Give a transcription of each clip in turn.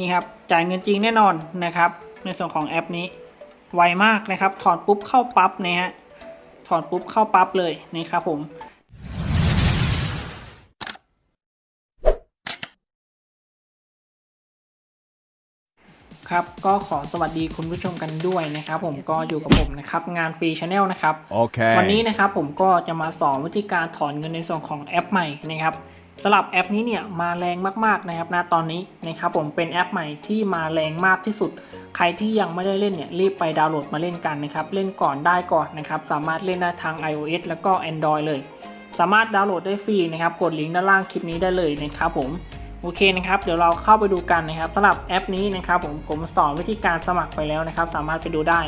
นี่ครับจ่ายเงินจริงแน่นอนนะครับ ในส่วนของแอปนี้ ไวมากนะครับ ถอนปุ๊บเข้าปั๊บนะฮะถอนปุ๊บเข้าปั๊บเลยนะครับผมครับก็ขอสวัสดีคุณผู้ชมกันด้วยนะครับ ผมก็อยู่กับผมนะครับงานฟรีชาแนลนะครับ Okay. วันนี้นะครับผมก็จะมาสอนวิธีการถอนเงินในส่วนของแอปใหม่นะครับ สำหรับแอปนี้เนี่ยมาแรงมากๆนะครับณตอนนี้นะครับผมเป็นแอปใหม่ที่มาแรงมากที่สุด ใครที่ยังไม่ได้เล่นเนี่ยรีบไปดาวน์โหลดมาเล่นกันนะครับเล่นก่อนได้ก่อนนะครับสามารถเล่นได้ทาง iOS แล้วก็ Android เลย สามารถดาวน์โหลดได้ฟรีนะครับกดลิงก์ด้านล่างคลิปนี้ได้เลยนะครับผมโอเคนะครับเดี๋ยวเราเข้าไปดูกันนะครับสำหรับแอปนี้นะครับผมผมสอนวิธีการสมัครไปแล้วนะครับ สามารถไปดูได้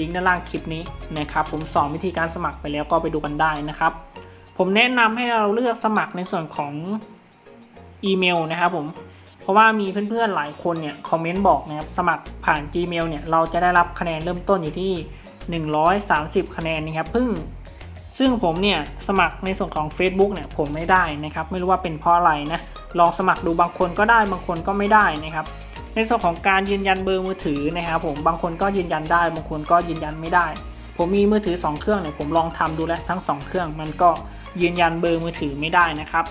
ลิงก์ด้านล่างคลิปนี้นะครับผมสอนวิธีการสมัครไปแล้วก็ไปดูกันได้นะครับ ผมแนะนำให้เราเลือกสมัครในส่วนของอีเมลนะครับผม เพราะว่ามีเพื่อนๆหลายคนเนี่ยคอมเมนต์บอกนะครับสมัครผ่าน Gmail เนี่ยเราจะได้รับคะแนนเริ่มต้นอยู่ที่ 130 คะแนนนะครับเพิ่งซึ่งผมเนี่ยสมัครในส่วนของ Facebook เนี่ยผมไม่ได้นะครับ ไม่รู้ว่าเป็นเพราะอะไรนะลองสมัครดูบางคนก็ได้บางคนก็ไม่ได้นะครับในส่วนของการยืนยันเบอร์มือถือนะครับผมบางคนก็ยืนยันได้ บางคนก็ยืนยันไม่ได้ ผมมีมือถือ 2 เครื่องเนี่ยผมลองทำดูแล้วทั้ง 2 เครื่องมันก็ ยืนยันเบอร์มือถือไม่ได้นะครับ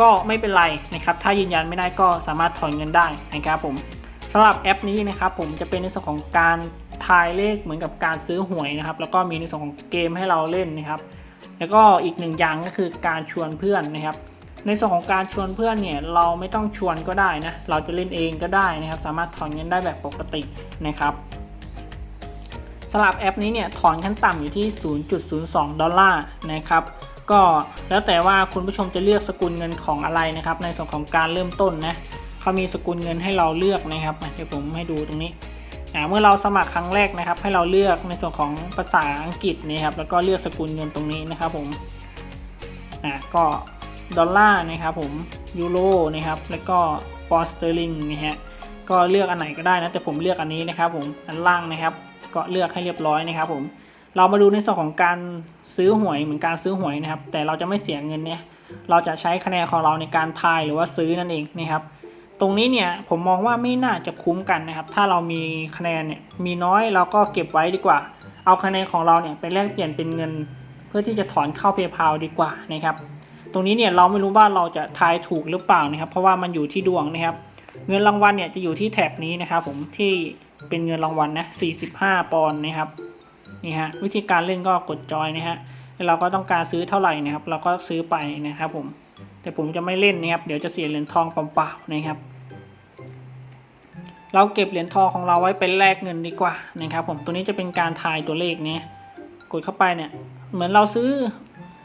ก็ไม่เป็นไรนะครับ ถ้ายืนยันไม่ได้ก็สามารถถอนเงินได้นะครับผมสำหรับแอปนี้นะครับผมจะเป็นในส่วนของการทายเลขเหมือนกับการซื้อหวยนะครับ แล้วก็มีในส่วนของเกมให้เราเล่นนะครับ แล้วก็อีกหนึ่งอย่างก็คือการชวนเพื่อนนะครับ ในส่วนของการชวนเพื่อนเนี่ยเราไม่ต้องชวนก็ได้นะ เราจะเล่นเองก็ได้นะครับ สามารถถอนเงินได้แบบปกตินะครับสำหรับแอปนี้เนี่ยถอนขั้นต่ำอยู่ที่ 0.02 ดอลลาร์นะครับ ก็แล้วแต่ว่าคุณผู้ชมจะเลือกสกุลเงินของอะไรนะครับ ในส่วนของการเริ่มต้นนะเขามีสกุลเงินให้เราเลือกนะครับเดี๋ยวผมให้ดูตรงนี้เมื่อเราสมัครครั้งแรกนะครับ ให้เราเลือกในส่วนของภาษาอังกฤษนะครับแล้วก็เลือกสกุลเงินตรงนี้นะครับผมอ่าก็ดอลลาร์นะครับผมยูโรนะครับแล้วก็ปอนด์สเตอร์ลิงนะฮะก็เลือกอันไหนก็ได้นะแต่ผมเลือกอันนี้นะครับผมอันล่างนะครับ ก็เลือกให้เรียบร้อยนะครับผม เรามาดูในส่วนของการซื้อหวยเหมือนการซื้อหวยนะครับ แต่เราจะไม่เสียเงินเนี่ย เราจะใช้คะแนนของเราในการทายหรือว่าซื้อนั่นเองนะครับ ตรงนี้เนี่ยผมมองว่าไม่น่าจะคุ้มกันนะครับ ถ้าเรามีคะแนนเนี่ยมีน้อยเราก็เก็บไว้ดีกว่า เอาคะแนนของเราเนี่ยไปแลกเปลี่ยนเป็นเงิน เพื่อที่จะถอนเข้า PayPal ดีกว่านะครับ ตรงนี้เนี่ยเราไม่รู้ว่าเราจะทายถูกหรือเปล่านะครับ เพราะว่ามันอยู่ที่ดวงนะครับ เงินรางวัลเนี่ยจะอยู่ที่แถบนี้นะครับ ผมที่เป็นเงินรางวัลนะ45 ปอนด์นะครับ นี่ฮะวิธีการเล่นก็กดจอยนะฮะแล้วเราก็ต้องการซื้อเท่าไหร่นะครับ เราก็ซื้อไปนะครับผมแต่ผมจะไม่เล่นนะครับ เดี๋ยวจะเสียเหรียญทองเปล่าๆนะครับ เราเก็บเหรียญทองของเราไว้เป็นแลกเงินดีกว่านะครับ ผมตัวนี้จะเป็นการทายตัวเลขเนี่ยกดเข้าไปเนี่ย เหมือนเราซื้อ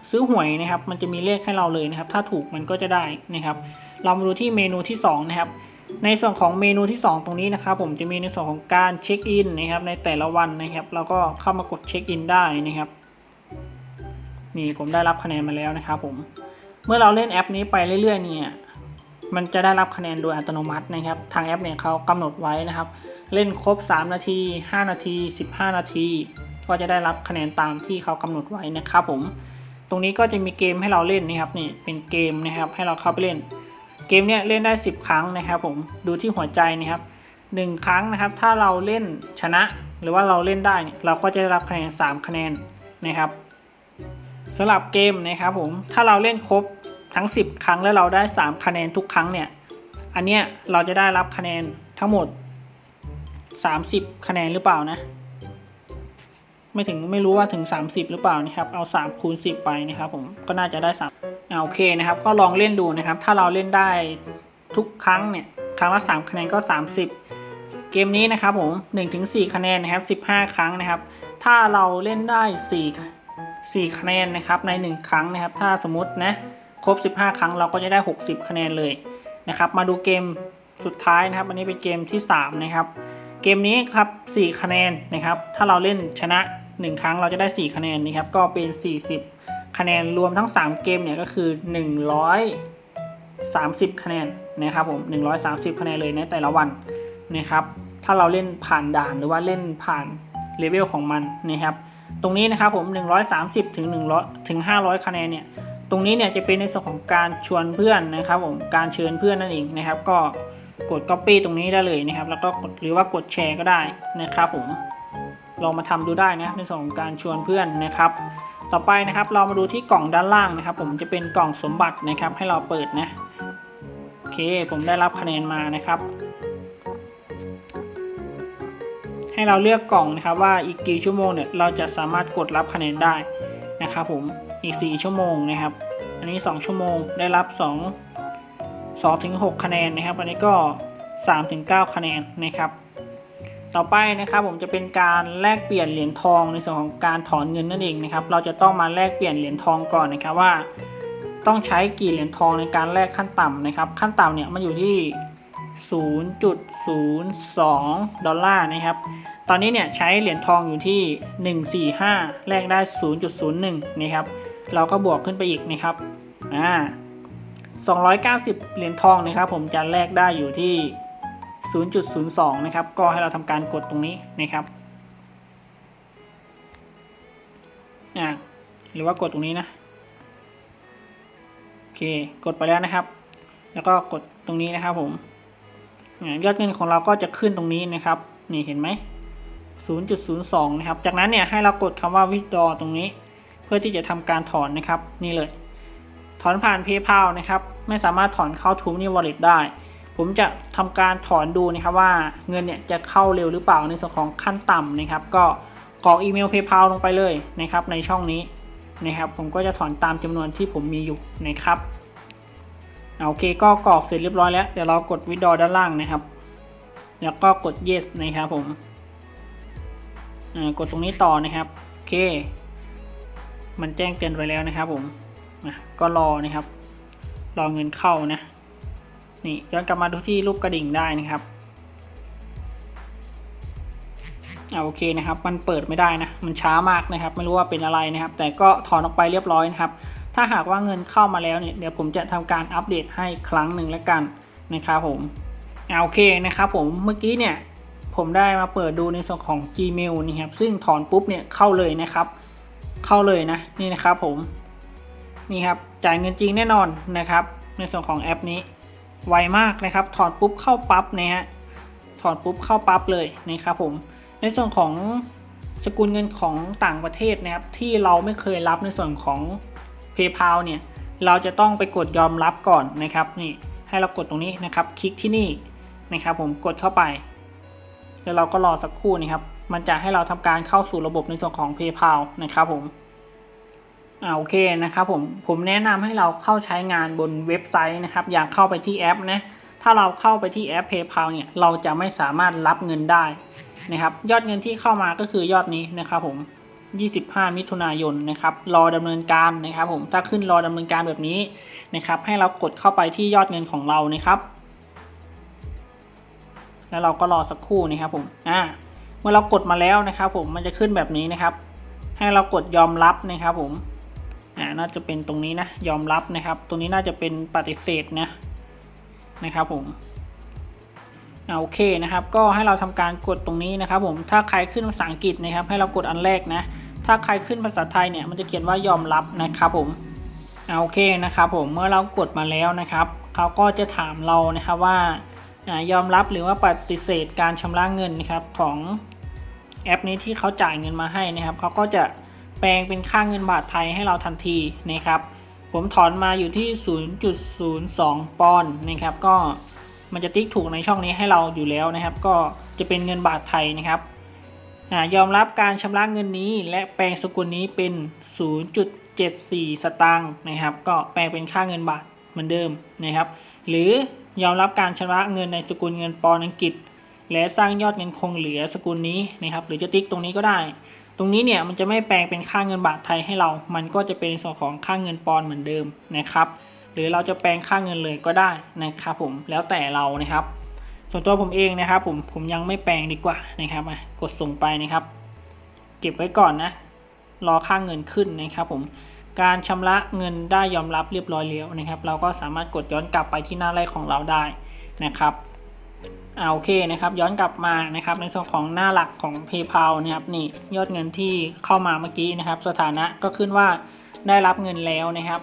ซื้อหวยนะครับ มันจะมีเลขให้เราเลยนะครับ ถ้าถูกมันก็จะได้นะครับ เรามาดูที่เมนูที่สองนะครับ ในส่วนของเมนูที่ 2 ตรงนี้นะครับผมจะมีในส่วนของการเช็คอินนะครับในแต่ละวันนะครับเราก็เข้ามากดเช็คอินได้นะครับนี่ผมได้รับคะแนนมาแล้วนะครับผมเมื่อเราเล่นแอปนี้ไปเรื่อยๆเนี่ยมันจะได้รับคะแนนโดยอัตโนมัตินะครับ ทางแอปเนี่ยเขากำหนดไว้นะครับ เล่นครบ 3 นาที 5 นาที 15 นาที ก็จะได้รับคะแนนตามที่เขากำหนดไว้นะครับผมตรงนี้ก็จะมีเกมให้เราเล่นนะครับนี่เป็นเกมนะครับให้เราเข้าไปเล่น เกมเนี้ยเล่นได้ 10 ครั้งนะครับผมดูที่หัวใจนะครับ 1 ครั้งนะครับ ถ้าเราเล่นชนะ หรือว่าเราเล่นได้เราก็จะได้รับคะแนน 3 คะแนนนะครับสำหรับเกมนะครับผมถ้าเราเล่นครบทั้ง 10 ครั้งแล้วเราได้ 3 คะแนนทุกครั้งเนี่ยอันเนี้ยเราจะได้รับคะแนนทั้งหมด 30 คะแนนหรือเปล่านะไม่ถึงไม่รู้ว่าถึง 30 หรือเปล่านะครับเอา3คูณ10 ไปนะครับผมก็น่าจะได้ 3 โอเคนะครับ ก็ลองเล่นดูนะครับ ถ้าเราเล่นได้ทุกครั้งเนี่ยครั้งละ3คะแนนก็ 30 เกมนี้นะครับผม1-4 คะแนนนะครับ15 ครั้งนะครับ ถ้าเราเล่นได้ 4 4 คะแนนนะครับใน 1 ครั้งนะครับ ถ้าสมมตินะครบ 15 ครั้งเราก็จะได้ 60 คะแนนเลยนะครับ มาดูเกมสุดท้ายนะครับ อันนี้เป็นเกมที่ 3 นะครับ เกมนี้ครับ 4 คะแนนนะครับ ถ้าเราเล่นชนะ 1 ครั้งเราจะได้ 4 คะแนนนะครับ ก็เป็น 40 คะแนนรวมทั้ง 3 เกมเนี่ยก็คือ 130 คะแนนนะครับผม130 คะแนนเลยในแต่ละวันนะครับถ้าเราเล่นผ่านด่านหรือว่าเล่นผ่านเลเวลของมันนะครับตรงนี้นะครับผม 130 ถึง 100 ถึง 500 คะแนนเนี่ยตรงนี้เนี่ยจะเป็นในส่วนของการชวนเพื่อนนะครับผมการเชิญเพื่อนนั่นเองนะครับ ก็กด Copy ตรงนี้ได้เลยนะครับ แล้วก็กดหรือว่ากดแชร์ก็ได้นะครับผมลองมาทำดูได้นะในส่วนของการชวนเพื่อนนะครับ ต่อไปนะครับเรามาดูที่กล่องด้านล่างนะครับ ผมจะเป็นกล่องสมบัตินะครับ ให้เราเปิดนะโอเคผมได้รับคะแนนมานะครับ ให้เราเลือกกล่องนะครับว่าอีกกี่ชั่วโมงเนี่ยเราจะสามารถกดรับคะแนนได้นะครับผมอีก 4 ชั่วโมงนะครับ อันนี้ 2 ชั่วโมงได้รับ 2 2ถึง6คะแนนนะครับ อันนี้ก็3ถึง9คะแนนนะครับ ต่อไปนะครับผมจะเป็นการแลกเปลี่ยนเหรียญทองในส่วนของการถอนเงินนั่นเองนะครับ เราจะต้องมาแลกเปลี่ยนเหรียญทองก่อนนะครับว่า ต้องใช้กี่เหรียญทองในการแลกขั้นต่ำนะครับ ขั้นต่ำเนี่ยมันอยู่ที่ 0.02 ดอลลาร์นะครับ ตอนนี้เนี่ยใช้เหรียญทองอยู่ที่ 145 แลกได้ 0.01 นะครับ เราก็บวกขึ้นไปอีกนะครับอ่า290 เหรียญทองนะครับ ผมจะแลกได้อยู่ที่ 0.02 นะครับ ก็ให้เราทำการกดตรงนี้นะครับหรือว่ากดตรงนี้นะโอเค กดไปแล้วนะครับ แล้วก็กดตรงนี้นะครับผมอยอดเงินของเราก็จะขึ้นตรงนี้นะครับ นี่เห็นไหม 0.02 นะครับ จากนั้นเนี่ยให้เรากดคำว่า withdraw ตรงนี้ เพื่อที่จะทำการถอนนะครับ นี่เลย ถอนผ่าน PayPal นะครับ ไม่สามารถถอนเข้า t o m n y Wallet ได้ ผมจะทำการถอนดูนะครับว่าเงินเนี่ยจะเข้าเร็วหรือเปล่าในส่วนของขั้นต่ำนะครับ ก็กรอกอีเมล PayPal ลงไปเลยนะครับ ในช่องนี้นะครับ ผมก็จะถอนตามจำนวนที่ผมมีอยู่นะครับเอาโอเคก็กรอกเสร็จเรียบร้อยแล้วเดี๋ยวเรากด withdraw ด้านล่างนะครับ แล้วก็กด yes นะครับผมอ่ากดตรงนี้ต่อนะครับโอเค มันแจ้งเตือนไว้แล้วนะครับผมก็รอนะครับ รอเงินเข้านะ นี่ย้อนกลับมาดูที่รูปกระดิ่งได้นะครับอ่าโอเคนะครับ มันเปิดไม่ได้นะ มันช้ามากนะครับ ไม่รู้ว่าเป็นอะไรนะครับ แต่ก็ถอนออกไปเรียบร้อยนะครับ ถ้าหากว่าเงินเข้ามาแล้วเนี่ย เดี๋ยวผมจะทำการอัปเดตให้ครั้งหนึ่งแล้วกันนะครับผมอ่าโอเคนะครับผม เมื่อกี้เนี่ยผมได้มาเปิดดูในส่วนของ Gmail นะครับ ซึ่งถอนปุ๊บเนี่ยเข้าเลยนะครับ เข้าเลยนะ นี่นะครับผม นี่ครับ จ่ายเงินจริงแน่นอนนะครับ ในส่วนของแอปนี้ ไวมากนะครับ ถอนปุ๊บเข้าปั๊บนะฮะถอนปุ๊บเข้าปั๊บเลยนะครับผมในส่วนของสกุลเงินของต่างประเทศนะครับ ที่เราไม่เคยรับในส่วนของ PayPal เนี่ยเราจะต้องไปกดยอมรับก่อนนะครับนี่ให้เรากดตรงนี้นะครับคลิกที่นี่นะครับผมกดเข้าไป แล้วเราก็รอสักครู่นะครับ มันจะให้เราทำการเข้าสู่ระบบในส่วนของ PayPal นะครับผม อ่าโอเคนะครับผมผมแนะนำให้เราเข้าใช้งานบนเว็บไซต์นะครับอย่าเข้าไปที่แอปนะถ้าเราเข้าไปที่แอป PayPal เนี่ยเราจะไม่สามารถรับเงินได้นะครับ ยอดเงินที่เข้ามาก็คือยอดนี้นะครับผม 25 มิถุนายนนะครับ รอดำเนินการนะครับผมถ้าขึ้นรอดำเนินการแบบนี้นะครับ ให้เรากดเข้าไปที่ยอดเงินของเรานะครับ แล้วเราก็รอสักครู่นะครับผมอ่าเมื่อเรากดมาแล้วนะครับ ผมมันจะขึ้นแบบนี้นะครับ ให้เรากดยอมรับนะครับผม อ่าน่าจะเป็นตรงนี้นะ ยอมรับนะครับ ตรงนี้น่าจะเป็นปฏิเสธนะนะครับผมอ่าโอเคนะครับ ก็ให้เราทำการกดตรงนี้นะครับ ผมถ้าใครขึ้นภาษาอังกฤษนะครับ ให้เรากดอันแรกนะ ถ้าใครขึ้นภาษาไทยเนี่ยมันจะเขียนว่ายอมรับนะครับผมอ่าโอเคนะครับ ผมเมื่อเรากดมาแล้วนะครับเขาก็จะถามเรานะครับว่ายอมรับหรือว่าปฏิเสธการชำระเงินนะครับของแอปนี้ที่เขาจ่ายเงินมาให้นะครับเขาก็จะ แปลงเป็นค่าเงินบาทไทยให้เราทันทีนะครับ ผมถอนมาอยู่ที่ 0.02 ปอนด์นะครับ ก็มันจะติ๊กถูกในช่องนี้ให้เราอยู่แล้วนะครับ ก็จะเป็นเงินบาทไทยนะครับอยอมรับการชำระเงินนี้ และแปลงสกุลนี้เป็น 0.74 สตางค์นะครับ ก็แปลงเป็นค่าเงินบาทเหมือนเดิมนะครับ หรือยอมรับการชำระเงินในสกุลเงินปอนด์อังกฤษ และสร้างยอดเงินคงเหลือสกุลนี้นะครับ หรือจะติ๊กตรงนี้ก็ได้ ตรงนี้เนี่ยมันจะไม่แปลงเป็นค่าเงินบาทไทยให้เรา มันก็จะเป็นส่วนของค่าเงินปอนด์เหมือนเดิมนะครับ หรือเราจะแปลงค่าเงินเลยก็ได้นะครับผมแล้วแต่เรานะครับ ส่วนตัวผมเองนะครับ ผมผมยังไม่แปลงดีกว่านะครับกดส่งไปนะครับ เก็บไว้ก่อนนะ รอค่าเงินขึ้นนะครับผมการชำระเงินได้ยอมรับเรียบร้อยแล้วนะครับ เราก็สามารถกดย้อนกลับไปที่หน้าแรกของเราได้นะครับ อ่าโอเคนะครับย้อนกลับมานะครับในส่วนของหน้าหลักของ PayPal นะครับนี่ยอดเงินที่เข้ามาเมื่อกี้นะครับ สถานะก็ขึ้นว่าได้รับเงินแล้วนะครับ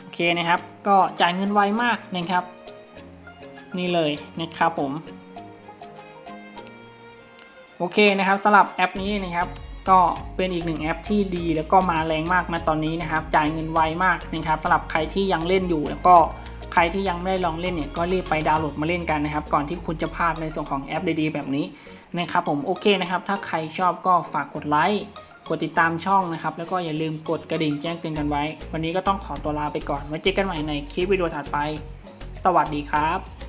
โอเคนะครับ ก็จ่ายเงินไวมากนะครับ นี่เลยนะครับผมโอเคนะครับสำหรับแอปนี้นะครับก็เป็นอีกหนึ่งแอปที่ดีแล้วก็มาแรงมากนะตอนนี้นะครับ จ่ายเงินไวมากนะครับสำหรับใครที่ยังเล่นอยู่แล้วก็ รที่ยังไม่ได้ลองเล่นเนี่ยก็รีบไปดาวน์โหลดมาเล่นกันนะครับ ก่อนที่คุณจะพลาดในส่วนของแอปดีๆ แบบนี้นะครับผมโอเคนะครับ ถ้าใครชอบก็ฝากกดไลค์กดติดตามช่องนะครับ แล้วก็อย่าลืมกดกระดิ่งแจ้งเตือนกันไว้ วันนี้ก็ต้องขอตัวลาไปก่อนไว้เจอกันใหม่ในคลิปวิดีโอถัดไป สวัสดีครับ